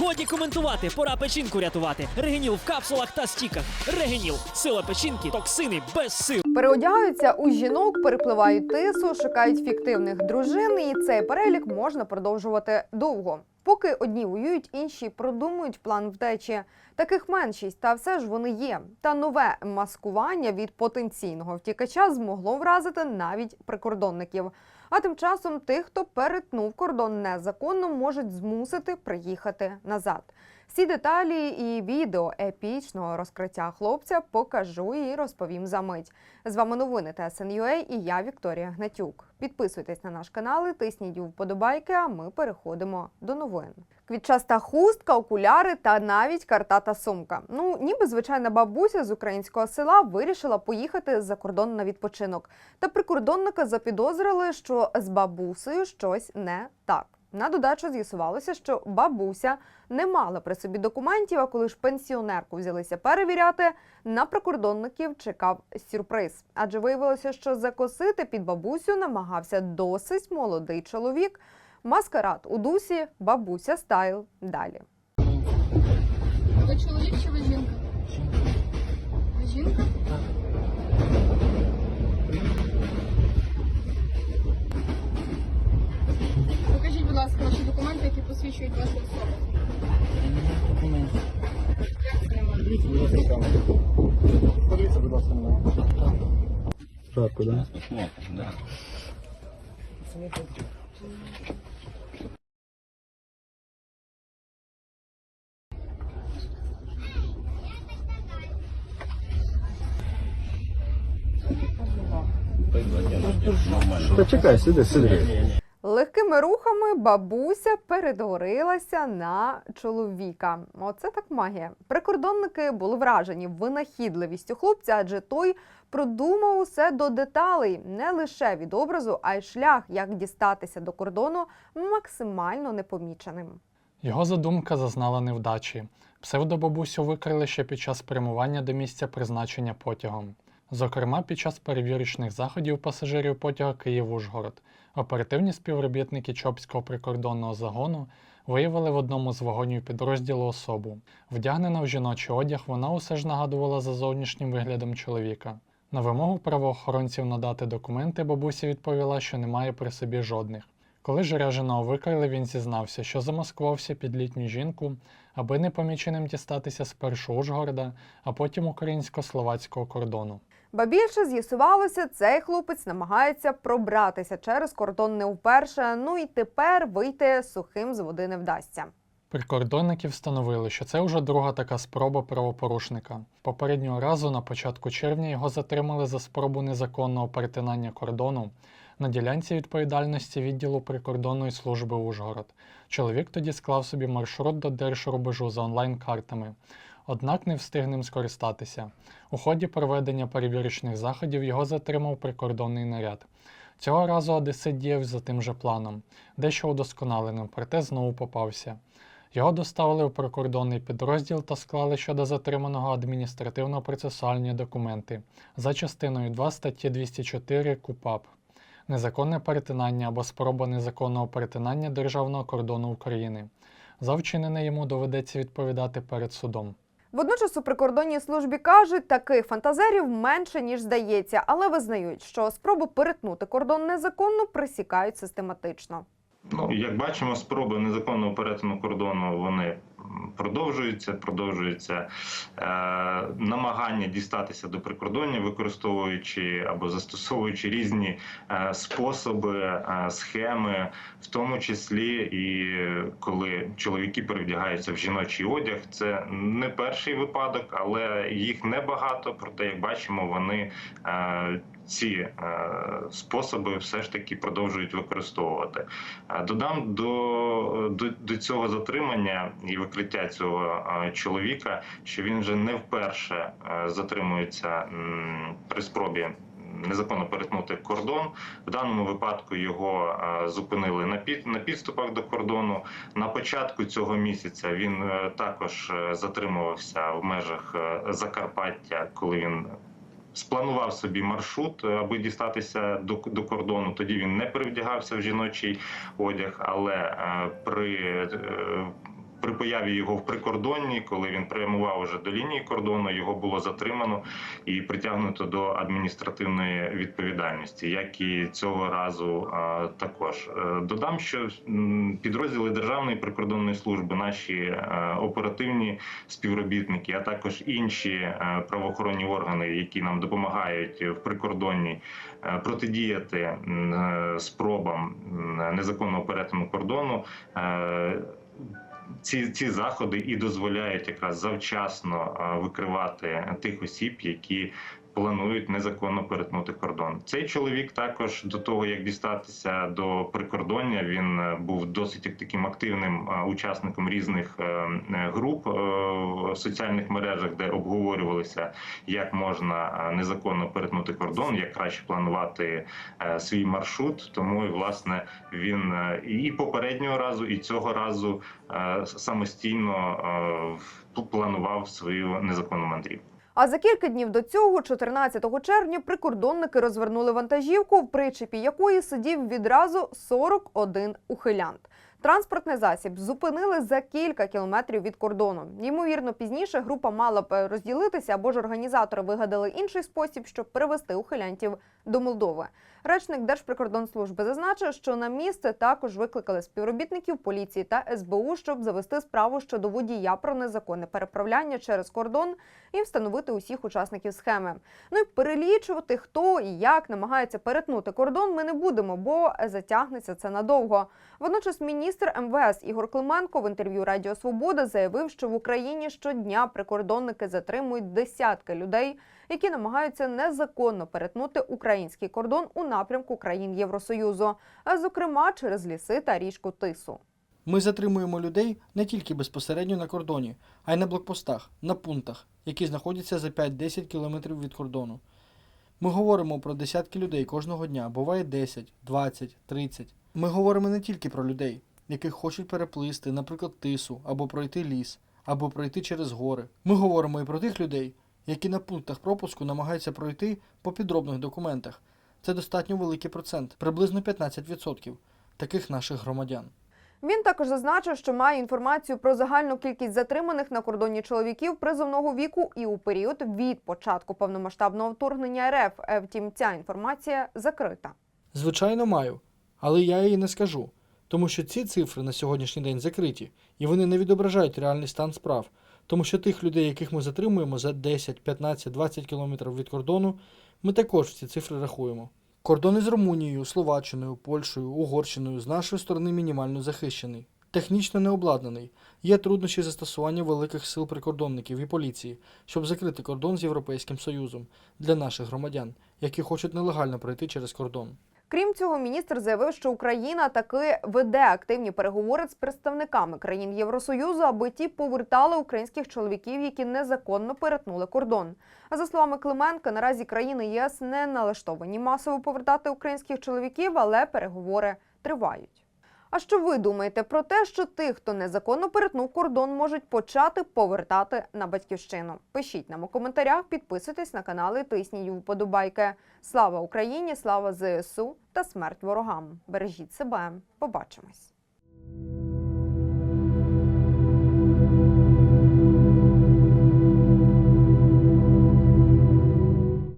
Годі коментувати, пора печінку рятувати. Регеніл в капсулах та стіках. Регеніл. Сила печінки, токсини без сил. Переодягаються у жінок, перепливають тису, шукають фіктивних дружин, і цей перелік можна продовжувати довго. Поки одні воюють, інші продумують план втечі. Таких меншість, та все ж вони є. Та нове маскування від потенційного втікача змогло вразити навіть прикордонників. А тим часом тих, хто перетнув кордон незаконно, можуть змусити приїхати назад. Всі деталі і відео епічного розкриття хлопця покажу і розповім за мить. З вами новини ТСНЮА і я Вікторія Гнатюк. Підписуйтесь на наш канал, і тисніть вподобайки, а ми переходимо до новин. Квітчаста хустка, окуляри та навіть картата сумка. Ну, ніби звичайна бабуся з українського села вирішила поїхати за кордон на відпочинок. Та прикордонника запідозрили, що з бабусею щось не так. На додачу з'ясувалося, що бабуся не мала при собі документів, а коли ж пенсіонерку взялися перевіряти, на прикордонників чекав сюрприз. Адже виявилося, що закосити під бабусю намагався досить молодий чоловік. Маскарад у дусі, бабуся стайл. Далі. Ви чоловік чи ви жінка? Ви жінка? Покажіть, будь ласка, ваші посвідчують вашу особу. Подивіться, будь ласка, да? Та чекай, сиди, сиди. Легкими рухами бабуся перетворилася на чоловіка. Оце так магія. Прикордонники були вражені винахідливістю хлопця, адже той продумав усе до деталей, не лише від образу, а й шлях, як дістатися до кордону максимально непоміченим. Його задумка зазнала невдачі. Псевдобабусю викрили ще під час прямування до місця призначення потягом. Зокрема, під час перевірочних заходів пасажирів потяга Київ-Ужгород. Оперативні співробітники Чопського прикордонного загону виявили в одному з вагонів підрозділу особу. Вдягнена в жіночий одяг, вона усе ж нагадувала за зовнішнім виглядом чоловіка. На вимогу правоохоронців надати документи бабуся відповіла, що немає при собі жодних. Коли ж ряженого викрили, він зізнався, що замаскувався під літню жінку, аби непоміченим дістатися спершу Ужгорода, а потім українсько-словацького кордону. Ба більше з'ясувалося, цей хлопець намагається пробратися через кордон не вперше. Ну і тепер вийти сухим з води не вдасться. Прикордонники встановили, що це вже друга така спроба правопорушника. Попереднього разу на початку червня його затримали за спробу незаконного перетинання кордону на ділянці відповідальності відділу прикордонної служби Ужгород. Чоловік тоді склав собі маршрут до держрубежу за онлайн-картами, однак не встиг ним скористатися. У ході проведення перевірочних заходів його затримав прикордонний наряд. Цього разу Одесит діяв за тим же планом, дещо удосконаленим, проте знову попався. Його доставили в прикордонний підрозділ та склали щодо затриманого адміністративно-процесуальні документи за частиною 2 статті 204 КУПАП незаконне перетинання або спроба незаконного перетинання державного кордону України. За вчинене йому доведеться відповідати перед судом. Водночас у прикордонній службі кажуть, таких фантазерів менше ніж здається, але визнають, що спроби перетнути кордон незаконно присікають систематично. Ну, як бачимо, спроби незаконного перетину кордону вони продовжуються. Продовжуються е, намагання дістатися до прикордоння, використовуючи або застосовуючи різні е, способи, е, схеми, в тому числі і коли чоловіки перевдягаються в жіночий одяг. Це не перший випадок, але їх небагато. Проте, як бачимо, вони ці е, способи все ж таки продовжують використовувати. Е, Додам до, до, до цього затримання і викриття цього е, чоловіка, що він вже не вперше затримується при спробі. Незаконно перетнути кордон. В даному випадку його е, зупинили на під на підступах до кордону. На початку цього місяця він е, також затримувався в межах е, Закарпаття, коли він спланував собі маршрут, е, аби дістатися до, до кордону. Тоді він не перевдягався в жіночий одяг, але е, при, е, появі його в прикордонні, коли він прямував уже до лінії кордону, його було затримано і притягнуто до адміністративної відповідальності, як і цього разу також. Е, Додам, що підрозділи Державної прикордонної служби, наші е, оперативні співробітники, а також інші е, правоохоронні органи, які нам допомагають в прикордонні протидіяти спробам незаконного перетину кордону. Ці, ці заходи і дозволяють якраз завчасно викривати тих осіб, які планують незаконно перетнути кордон. Цей чоловік також до того, як дістатися до прикордоння, він е, був досить таким активним е, учасником різних е, груп в соціальних мережах, де обговорювалися, як можна незаконно перетнути кордон, як краще планувати свій маршрут. Тому власне він і попереднього разу, і цього разу самостійно планував свою незаконну мандрівку. А за кілька днів до цього, 14 червня, прикордонники розвернули вантажівку, в причепі якої сидів відразу 41 ухилянт. Транспортний засіб зупинили за кілька кілометрів від кордону. Ймовірно, пізніше група мала б розділитися або ж організатори вигадали інший спосіб, щоб перевести ухилянтів до Молдови. Речник Держприкордонслужби зазначив, що на місце також викликали співробітників поліції та СБУ, щоб завести справу щодо водія про незаконне переправляння через кордон і встановити усіх учасників схеми. Ну і перелічувати, хто і як намагається перетнути кордон, ми не будемо, бо затягнеться це надовго. Водночас міністр МВС Ігор Клименко в інтерв'ю Радіо Свобода заявив, що в Україні щодня прикордонники затримують десятки людей, які намагаються незаконно перетнути український кордон у напрямку країн Євросоюзу, а зокрема через ліси та річку Тису. Ми затримуємо людей не тільки безпосередньо на кордоні, а й на блокпостах, на пунктах, які знаходяться за 5-10 кілометрів від кордону. Ми говоримо про десятки людей кожного дня, буває 10, 20, 30. Ми говоримо не тільки про людей, яких хочуть переплисти, наприклад, тису, або пройти ліс, або пройти через гори. Ми говоримо і про тих людей, які на пунктах пропуску намагаються пройти по підробних документах. Це достатньо великий процент, приблизно 15% таких наших громадян. Він також зазначив, що має інформацію про загальну кількість затриманих на кордоні чоловіків призовного віку і у період від початку повномасштабного вторгнення РФ. Е, Втім, ця інформація закрита. Звичайно, маю, але я її не скажу, тому що ці цифри на сьогоднішній день закриті, і вони не відображають реальний стан справ, тому що тих людей, яких ми затримуємо за 10, 15, 20 кілометрів від кордону, ми також ці цифри рахуємо. Кордон із Румунією, Словаччиною, Польщею, Угорщиною з нашої сторони мінімально захищений, технічно не обладнаний. Є труднощі застосування великих сил прикордонників і поліції, щоб закрити кордон з Європейським Союзом для наших громадян, які хочуть нелегально пройти через кордон. Крім цього, міністр заявив, що Україна таки веде активні переговори з представниками країн Євросоюзу, аби ті повертали українських чоловіків, які незаконно перетнули кордон. А за словами Клименка, наразі країни ЄС не налаштовані масово повертати українських чоловіків, але переговори тривають. А що ви думаєте про те, що тих, хто незаконно перетнув кордон, можуть почати повертати на батьківщину? Пишіть нам у коментарях, підписуйтесь на канали, тисніть вподобайки. Слава Україні, слава ЗСУ та смерть ворогам. Бережіть себе. Побачимось.